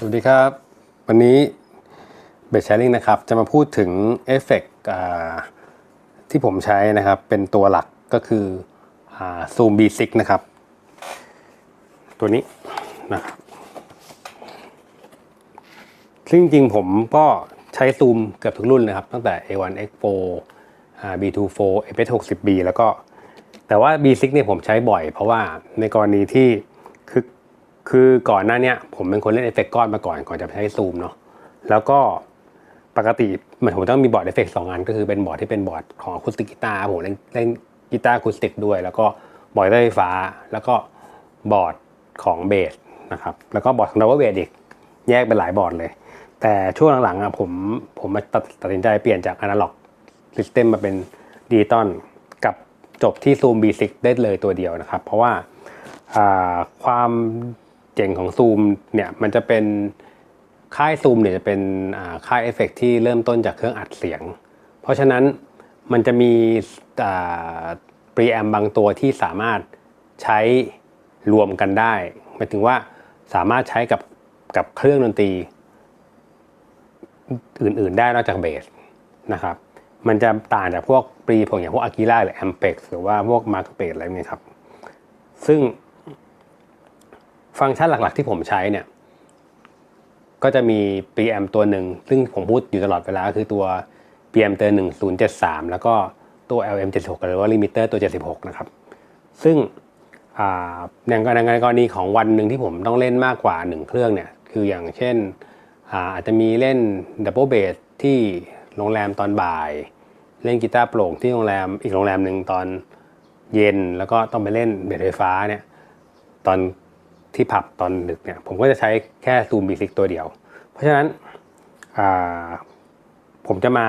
สวัสดีครับ วันนี้เบสแชร์ลิงนะครับ จะมาพูดถึงเอฟเฟกต์ที่ผมใช้นะครับ เป็นตัวหลักก็คือซูม B6 นะครับ ตัวนี้นะครับซึ่งจริงๆผมก็ใช้ซูมเกือบทุกรุ่นนะครับ ตั้งแต่ A1 X4 อ่า B24 F60B แล้วก็ แต่ว่า B6 เนี่ยผมใช้บ่อย เพราะว่าในกรณีที่คือ คือก่อนหน้าเนี้ยผมเป็นคนเล่นเอฟเฟกต์ก้อนมาก่อนก่อนจะใช้ซูมเนาะแล้วก็ปกติมือนผมต้องมีบอร์ดเอฟเฟกต์สองอันก็คือเป็นบอร์ดที่เป็นบอร์ดของอะคูสติกกีตาร์ผมเล่นเล่นกีตาร์อะคูสติกด้วย แล้วก็บอร์ดไฟฟ้า แล้วก็บอร์ดของเบสนะครับแล้วก็บอร์ดของดับเบิลเบสอีกแยกเป็นหลายบอร์ดเลย แต่ช่วงหลังๆอะผมผมมาตัดตัดสินใจเปลี่ยนจากอนาล็อกซิสเต็มมาเป็นดิจิตอลกับจบที่ Zoom B6 ได้เลยตัวเดียวนะครับ เพราะว่าความ เจ๋งของ Zoom เนี่ยมันจะเป็นค่าย Zoom เนี่ยจะเป็นค่ายเอฟเฟกที่เริ่มต้นจากเครื่องอัดเสียง เพราะฉะนั้นมันจะมีปรีแอมบางตัวที่สามารถใช้รวมกันได้หมายถึงว่าสามารถใช้กับกับเครื่องดนตรีอื่น ๆ ได้นอกจากเบสนะครับ มันจะต่างจากพวกปรีพวกอย่างพวกอากิล่าหรือแอมเ x หรือว่าพวกมาร์กเ a อะไรเนี่ยครับ ซึ่ง ฟังก์ชันหลักๆที่ผมใช้เนี่ย ก็จะมีปรีแอมตัวหนึ่ง ซึ่งผมพูดอยู่ตลอดเวลาก็คือตัว PM เตอร์1073 แล้วก็ตัว LM 76หรือว่าลิมิเตอร์ตัว 76 นะครับ ซึ่งอย่างในกรณีของวันหนึ่งที่ผมต้องเล่นมากกว่า 1 เครื่องเนี่ย คืออย่างเช่นอาจจะมีเล่นดับเบิลเบสที่โรงแรมตอนบ่าย เล่นกีตาร์โปร่งที่โรงแรมอีกโรงแรมหนึ่งตอนเย็นแล้วก็ต้องไปเล่นเบสไฟฟ้าเนี่ยตอน ที่ผับตอนดึกเนี่ยผมก็จะใช้แค่ซูมบีซิกตัวเดียว เพราะฉะนั้นผมจะมา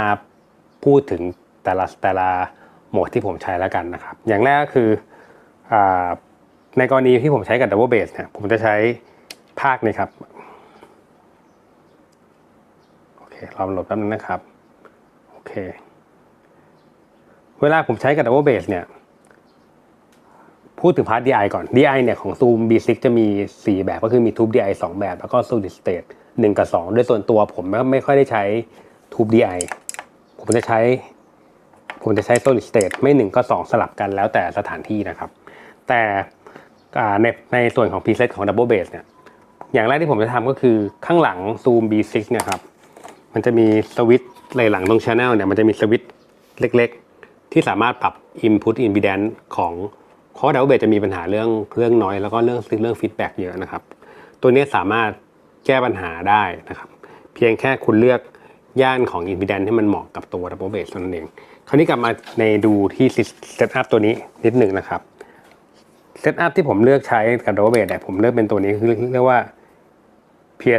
พูดถึงแต่ละแต่ละโหมดที่ผมใช้แล้วกันนะครับ อย่างแรกก็คืออในกรณีที่ผมใช้กับดับเบิลเบสเนี่ยผมจะใช้ภาคนี้ครับโอเครอมันโหลดแป๊บนึงนะครับโอเคเวลาผมใช้กับ Double Bass เนี่ย พูดถึงพาร์ท DI ก่อน DI เนี่ยของ Zoom B6 จะมี 4 แบบก็คือมี Tube DI 2 แบบ แล้วก็ Solid State 1 กับ 2 โดยส่วนตัวผมไม่ไม่ค่อยได้ใช้ Tube DI ผมจะใช้ ผมจะใช้ Solid State ไม่ 1 ก็ 2 สลับกันแล้วแต่สถานที่นะครับ แต่ในในส่วนของ preset ของ Double Bass เนี่ยอย่างแรกที่ผมจะทำก็คือข้างหลัง Zoom B6 นี่ยครับมันจะมีสวิตช์ไหลหลังตรง Channel เนี่ยมันจะมีสวิตช์เล็ก ๆ ที่สามารถปรับ Input Impedance ของ เพราะดับเบิลเบสจะมีปัญหาเรื่องเรื่องน้อยแล้วก็เรื่องเรื่องฟีดแบ็กเยอะนะครับ ตัวนี้สามารถแก้ปัญหาได้นะครับ เพียงแค่คุณเลือกย่านของ Impedance ให้มันเหมาะกับตัวดับเบิลเบสนั่นเอง คราวนี้กลับมาในดูที่เซตอัพตัวนี้นิดหนึ่งนะครับเซตอัพที่ผมเลือกใช้กับดับเบิลเบสเนี่ยผมเลือกเป็นตัวนี้คือเรียกว่าเพีย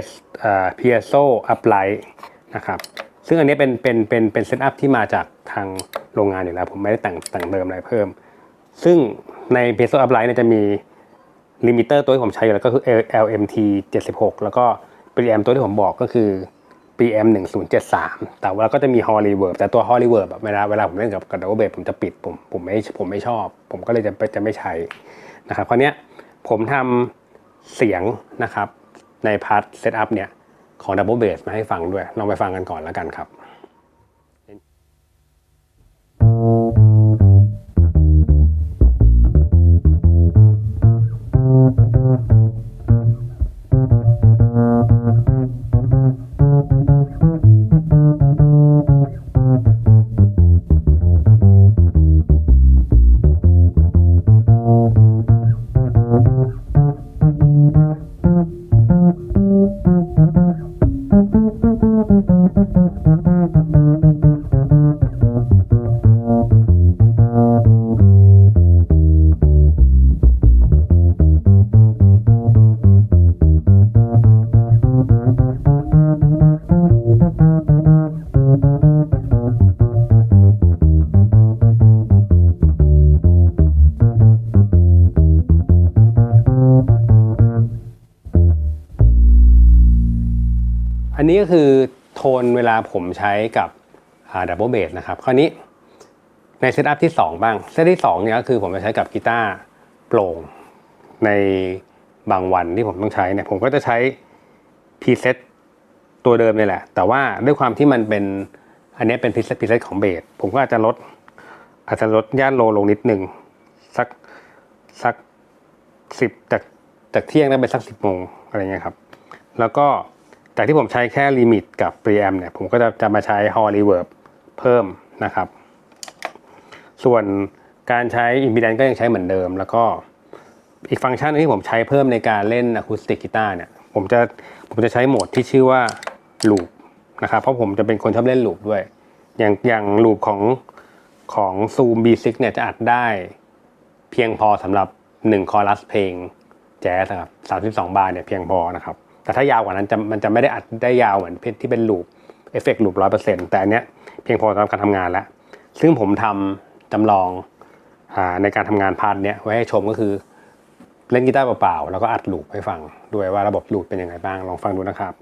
เพียโซอัพไลท์นะครับซึ่งอันนี้เป็นเป็นเป็นเป็นเซตอัพที่มาจากทางโรงงานอยู่แล้ว ผมไม่ได้แต่งแต่งเติมอะไรเพิ่ม ซึ่ง ในเพียโซอัพไลท์เนี่ยจะมีลิมิเตอร์ตัวที่ผมใช้อยู่แล้วก็คือ LMT 76 แล้วก็ PM ตัวที่ผมบอกก็คือ PM 1073 แต่ว่าก็จะมี Hall Reverb แต่ตัว Hall Reverb แบบเวลาเวลาผมเล่นกับกับ Double Bass ผมจะปิดผมผมไม่ผมไม่ชอบ ผมก็เลยจะจะไม่ใช้นะครับคราวนี้ผมทำเสียงนะครับในพาร์ทเซตอัพเนี่ยของ Double Bass มาให้ฟังด้วย ลองไปฟังกันก่อนแล้วกันครับ Mm-hmm. อันนี้ก็คือโทนเวลาผมใช้กับดับเบิลเบสนะครับ คราวนี้ในเซตอัพที่ 2 บ้าง เซตที่2เนี่ยก็คือผมจะใช้กับกีตาร์โปร่งในบางวันที่ผมต้องใช้เนี่ยผมก็จะใช้พรีเซตตัวเดิมนี่แหละ แต่ว่าด้วยความที่มันเป็นอันนี้เป็นพรีเซตพรีเซตของเบสผมก็อาจจะลดอาจจะลดย่านโลลงนิดนึงสักสักสิบจากจากเที่ยงได้เป็นสักสิบโมงอะไรเงี้ยครับ แล้วก็ จากที่ผมใช้แค่ลิมิตกับปรีแอมเนี่ยผมก็จะจะมาใช้ฮอลลีเวิร์บเพิ่มนะครับ ส่วนการใช้อินพิแดนก็ยังใช้เหมือนเดิม แล้วก็อีกฟังก์ชันที่ผมใช้เพิ่มในการเล่นอะคูสติกกีตาร์เนี่ยผมจะผมจะใช้โหมดที่ชื่อว่าลูปนะครับเพราะผมจะเป็นคนชอบเล่นลูปด้วย อย่างอย่างลูปของของ Zoom B6 เนี่ยจะอัดได้เพียงพอสำหรับ 1 คอรัสเพลงแจ๊สครับ32 บาร์เนี่ยเพียงพอนะครับ แต่ถ้ายาวกว่านั้นจะมันจะไม่ได้อัดได้ยาวเหมือนที่เป็นลูปเอฟเฟกต์ลูปร้อยเปอร์เซ็นต์แต่อันเนี้ยเพียงพอสำหรับการทำงานแล้ว ซึ่งผมทำจำลองอในการทำงานพาร์ทเนี้ยไว้ให้ชมก็คือเล่นกีตาร์เปล่าๆแล้วก็อัดลูปให้ฟังด้วยว่าระบบลูปเป็นยังไงบ้างลองฟังดูนะครับ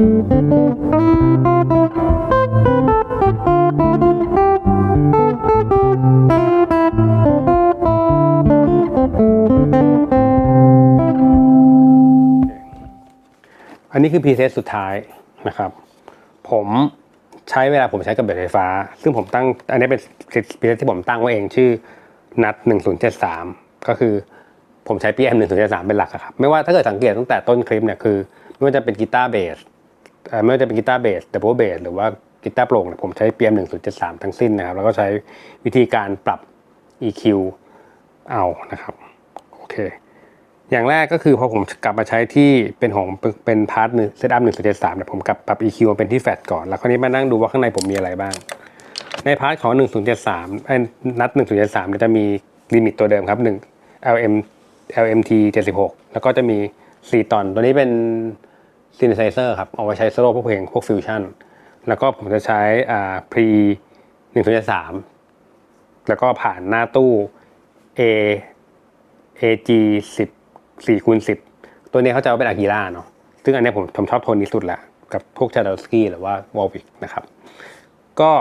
อันนี้คือพรีเซตสุดท้ายนะครับ ผมใช้เวลาผมใช้กับแบตไฟฟ้า ซึ่งผมตั้งอันนี้เป็นพรีเซตที่ผมตั้งไว้เองชื่อนัด1073 ก็คือผมใช้ PM 1073เป็นหลักครับ ไม่ว่าถ้าเกิดสังเกตตั้งแต่ต้นคลิปเนี่ยคือ ไม่ว่าจะเป็นกีตาร์เบส ไม่ว่าจะเป็นกีตาร์เบสดับเบิลเบสหรือว่ากีตาร์โปร่งเนี่ยผมใช้ PM 1073 ทั้งสิ้นนะครับ แล้วก็ใช้วิธีการปรับ EQ เอานะครับโอเค อย่างแรกก็คือพอผมกลับมาใช้ที่เป็นของเป็นพาร์ทหนึ่งเซตอัพหนึ่งศูนย์เจ็ดสามเนี่ยผมกลับปรับ EQ เป็นที่แฟลตก่อน แล้วคราวนี้มานั่งดูว่าข้างในผมมีอะไรบ้าง ในพาร์ทของหนึ่งศูนย์เจ็ดสามนัดหนึ่งศูนย์เจ็ดสามเนี่ยจะมีลิมิตตัวเดิมครับหนึ่ง LM LMT เจ็ดสิบหกแล้วก็จะมีสี่ตอน ตัวนี้เป็น ซิน t ไซเซอร์ครับ เอาไว้ใช้โซโล่พวกเพลงพวกฟิวชั่น แล้วก็ผมจะใช้อ่า pre หนึ่งศูนย์สามแล้วก็ผ่านหน้าตู้ A AG สิบสี่คูณสิบตัวนี้เขาจะเอาเป็นอากิล่าเนาะซึ่งอันนี้ผมผมชอบโทนนี้สุดแหละกับพวกชาดอสกี้หรือว่าวอลวิกนะครับ ก็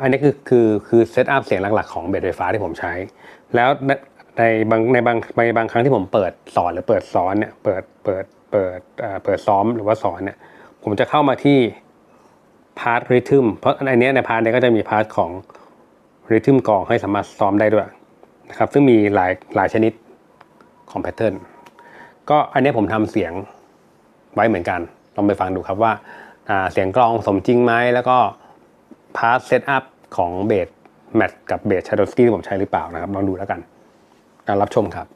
อันนี้คือคือคือเซตอัพเสียงหลักๆของเบสไฟฟ้าที่ผมใช้ แล้ว ในบางในบางในบางครั้งที่ผมเปิดสอนหรือเปิดสอนเนี่ยเปิดเปิดเปิดเปิดซ้อมหรือว่าสอนเนี่ยผมจะเข้ามาที่พาร์ทริทึมเพราะอันนี้ในพาร์ทเนี้ยก็จะมีพาร์ทของริทึมกลองให้สามารถซ้อมได้ด้วยนะครับซึ่งมีหลายหลายชนิดของแพทเทิร์นก็อันนี้ผมทำเสียงไว้เหมือนกัน ลองไปฟังดูครับว่าาเสียงกลองสมจริงไหมแล้วก็พาร์ทเซตอัพของเบสแมทกับเบสชาโดสกี้ที่ผมใช้หรือเปล่านะครับลองดูแล้วกัน การรับชมครับ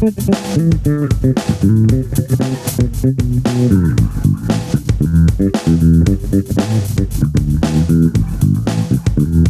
Thank you.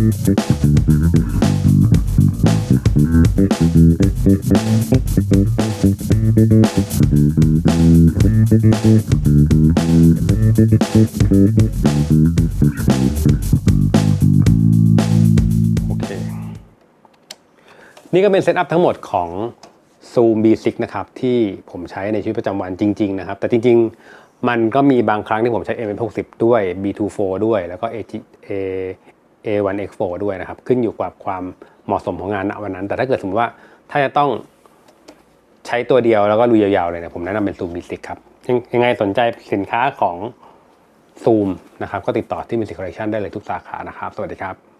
นี่ก็เป็นเซตอัพทั้งหมดของ Zoom B6 นะครับ ที่ผมใช้ในชีวิตประจำวันจริง ๆ นะครับ แต่จริง ๆ มันก็มีบางครั้งที่ผมใช้ M60 ด้วย B24 ด้วยแล้วก็ A A1 X4 ด้วยนะครับ ขึ้นอยู่กับความเหมาะสมของงานณวันนั้น แต่ถ้าเกิดสมมติว่าถ้าจะต้องใช้ตัวเดียวแล้วก็ลุยยาวๆเลยเนี่ยผมแนะนำเป็น Zoom B6 ครับยังยังไงสนใจสินค้าของ Zoom นะครับ ก็ติดต่อที่ Music Collection ได้เลยทุกสาขานะครับ สวัสดีครับ